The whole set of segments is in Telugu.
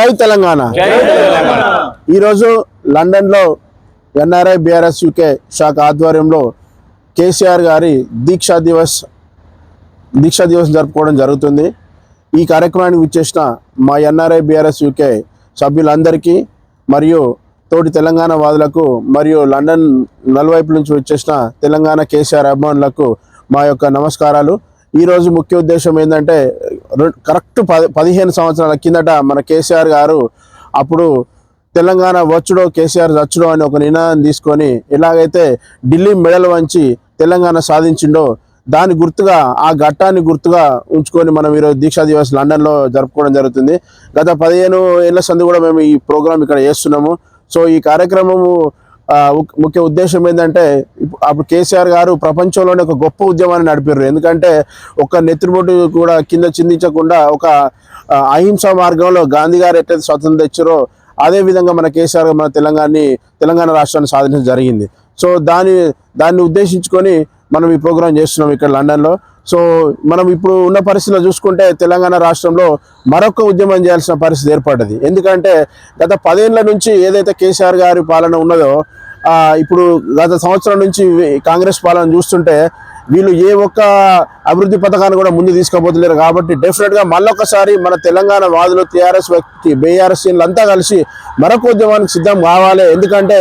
జై తెలంగాణ. ఈరోజు లండన్లో ఎన్ఆర్ఐ బిఆర్ఎస్ యూకే శాఖ ఆధ్వర్యంలో కేసీఆర్ గారి దీక్షా దివస్ దీక్షా దివస్ జరుపుకోవడం జరుగుతుంది. ఈ కార్యక్రమానికి విచ్చేసిన మా ఎన్ఆర్ఐ బిఆర్ఎస్ యూకే సభ్యులందరికీ మరియు తోటి తెలంగాణ వాదులకు మరియు లండన్ నలువైపు నుంచి వచ్చేసిన తెలంగాణ కేసీఆర్ అభిమానులకు మా యొక్క నమస్కారాలు. ఈరోజు ముఖ్య ఉద్దేశం ఏంటంటే కరెక్ట్ పది పదిహేను సంవత్సరాల కిందట మన కేసీఆర్ గారు అప్పుడు తెలంగాణ వచ్చుడో కేసీఆర్ చచ్చుడో అని ఒక నినాదం తీసుకొని ఎలాగైతే ఢిల్లీ మెడల్ వంచి తెలంగాణ సాధించిండో దాని గుర్తుగా ఆ ఘట్టాన్ని గుర్తుగా ఉంచుకొని మనం ఈరోజు దీక్షా దివస్ లండన్లో జరుపుకోవడం జరుగుతుంది. గత పదిహేను ఏళ్ళ సంది కూడా మేము ఈ ప్రోగ్రాం ఇక్కడ చేస్తున్నాము. సో ఈ కార్యక్రమము ముఖ్య ఉద్దేశం ఏంటంటే అప్పుడు కేసీఆర్ గారు ప్రపంచంలోనే ఒక గొప్ప ఉద్యమాన్ని నడిపారు ఎందుకంటే ఒక నెత్తిబొట్టు కూడా కింద చిందించకుండా ఒక అహింస అహింసా మార్గంలో గాంధీ గారు ఎట్లయితే స్వతంత్రం తెచ్చారో అదే విధంగా మన కేసీఆర్ మన తెలంగాణని తెలంగాణ రాష్ట్రాన్ని సాధించడం జరిగింది. సో దాని దాన్ని ఉద్దేశించుకొని మనం ఈ ప్రోగ్రాం చేస్తున్నాం ఇక్కడ లండన్లో. సో మనం ఇప్పుడు ఉన్న పరిస్థితిలో చూసుకుంటే తెలంగాణ రాష్ట్రంలో మరొక ఉద్యమం చేయాల్సిన పరిస్థితి ఏర్పడ్డది. ఎందుకంటే గత పదేళ్ళ నుంచి ఏదైతే కేసీఆర్ గారి పాలన ఉన్నదో ఇప్పుడు గత సంవత్సరం నుంచి కాంగ్రెస్ పాలన చూస్తుంటే వీళ్ళు ఏ ఒక్క అభివృద్ధి పథకాన్ని కూడా ముందు తీసుకోబోతులేరు కాబట్టి డెఫినెట్గా మళ్ళొకసారి మన తెలంగాణ వాదులు టీఆర్ఎస్ వ్యక్తి బీఆర్ఎస్ అంతా కలిసి మరొక ఉద్యమానికి సిద్ధం కావాలి. ఎందుకంటే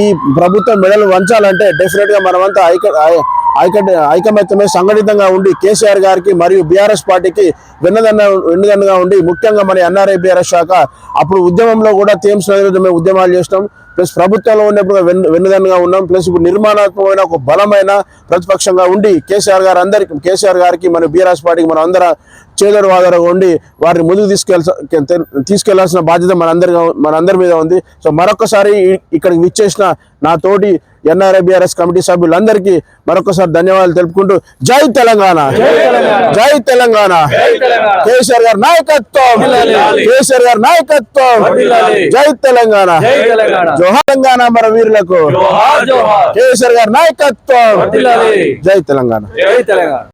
ఈ ప్రభుత్వం మెడలు వంచాలంటే డెఫినెట్గా మనమంతా ఐక ఐకట్ ఐకమత్యమే సంఘటితంగా ఉండి కేసీఆర్ గారికి మరియు బీఆర్ఎస్ పార్టీకి వెన్నదన్న వెన్నదన్నగా ఉండి ముఖ్యంగా మన ఎన్ఆర్ఐ బీఆర్ఎస్ శాఖ అప్పుడు ఉద్యమంలో కూడా థీమ్స్ మేము ఉద్యమాలు చేసినాం. ప్లస్ ప్రభుత్వంలో ఉన్నప్పుడు వెన్ను వెన్నుదన్నుగా ఉన్నాం. ప్లస్ ఇప్పుడు నిర్మాణాత్మకమైన ఒక బలమైన ప్రతిపక్షంగా ఉండి కేసీఆర్ గారు అందరికి కేసీఆర్ గారికి మన బీఆర్ఎస్ పార్టీకి మనం అందరం చేదోడు వాదోడుగా ఉండి వారిని ముందుకు తీసుకెళ్ళ తీసుకెళ్ళాల్సిన బాధ్యత మనందరి మనందరి మీద ఉంది. సో మరొకసారి ఇక్కడికి విచ్చేసిన నా తోటి ఎన్ఆర్ఐ బీఆర్ఎస్ కమిటీ సభ్యులందరికీ మరొకసారి ధన్యవాదాలు తెలుపుకుంటూ జై తెలంగాణ! జై తెలంగాణ! కేసీఆర్ గారి నాయకత్వం! కేసీఆర్ గారి నాయకత్వం! జై తెలంగాణ! జై తెలంగాణ. జోహార్ తెలంగాణ మన వీరులకు కేసీఆర్ గారి నాయకత్వం. జై తెలంగాణ. జై తెలంగాణ.